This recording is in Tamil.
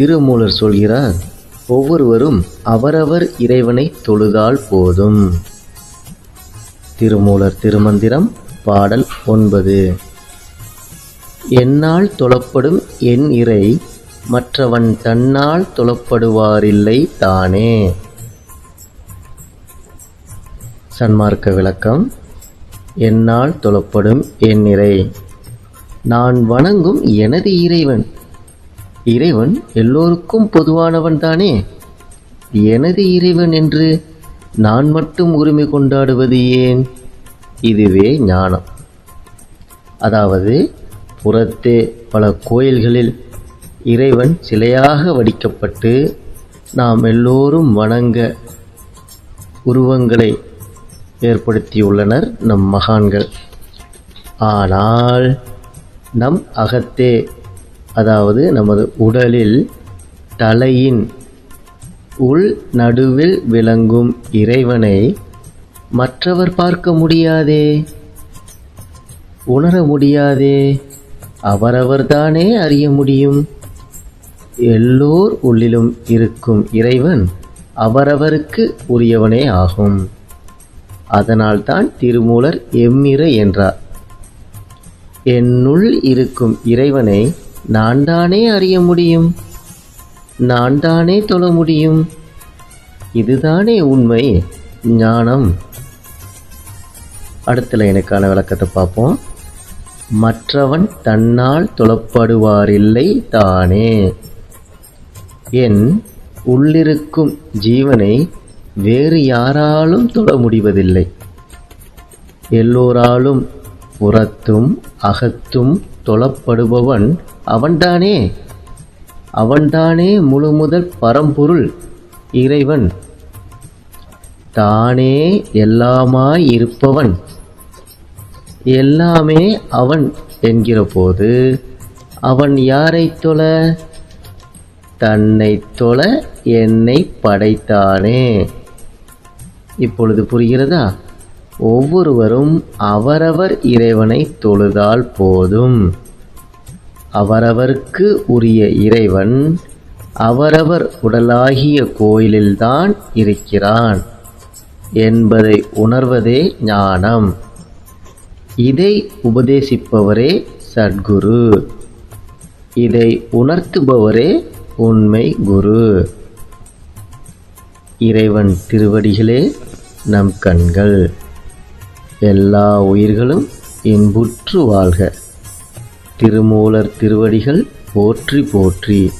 திருமூலர் சொல்கிறார் ஒவ்வொருவரும் அவரவர் இறைவனை தொழுதால் போதும். திருமூலர் திருமந்திரம் பாடல் ஒன்பது. என்னால் தொழப்படும் என் இறை மற்றவன் தன்னால் தொழப்படுவாரில்லை தானே. சன்மார்க்க விளக்கம் என்னால் தொழப்படும் என் இறை நான் வணங்கும் எனது இறைவன். இறைவன் எல்லோருக்கும் பொதுவானவன் தானே? எனது இறைவன் என்று நான் மட்டும் உரிமை கொண்டாடுவது ஏன்? இதுவே ஞானம். அதாவது புறத்தே பல கோயில்களில் இறைவன் சிலையாக வடிக்கப்பட்டு நாம் எல்லோரும் வணங்க உருவங்களை ஏற்படுத்தியுள்ளனர் நம் மகான்கள். ஆனால் நம் அகத்தே அதாவது நமது உடலில் தலையின் உள் நடுவில் விளங்கும் இறைவனை மற்றவர் பார்க்க முடியாதே? உணர முடியாதே? அவரவர்தானே அறிய முடியும்? எல்லோர் உள்ளிலும் இருக்கும் இறைவன் அவரவருக்கு உரியவனே ஆகும். அதனால்தான் திருமூலர் எம்மிற என்றார். என்னுள் இருக்கும் இறைவனை நான் தானே அறிய முடியும்? நான் தானே தொழ முடியும்? இதுதானே உண்மை ஞானம். அடுத்தல எனக்கான விளக்கத்தை பார்ப்போம். மற்றவன் தன்னால் தொழப்படுவாரில்லை தானே. என் உள்ளிருக்கும் ஜீவனை வேறு யாராலும் தொட முடிவதில்லை. எல்லோராலும் புறத்தும் அகத்தும் தொழப்படுபவன் அவன்தானே. அவன்தானே முழுமுதல் பரம்பொருள் இறைவன். தானே எல்லாமாய் இருப்பவன். எல்லாமே அவன் என்கிற போது அவன் யாரை தொழ? தன்னை தொழ என்னை படைத்தானே. இப்பொழுது புரிகிறதா? ஒவ்வொருவரும் அவரவர் இறைவனை தொழுதால் போதும். அவரவர்க்கு உரிய இறைவன் அவரவர் உடலாகிய கோயிலில்தான் இருக்கிறான் என்பதை உணர்வதே ஞானம். இதை உபதேசிப்பவரே சத்குரு. இதை உணர்த்துபவரே உண்மை குரு. இறைவன் திருவடிகளே நம் கண்கள். எல்லா உயிர்களும் இன்புற்று வாழ்க. திருமூலர் திருவடிகள் போற்றி போற்றி.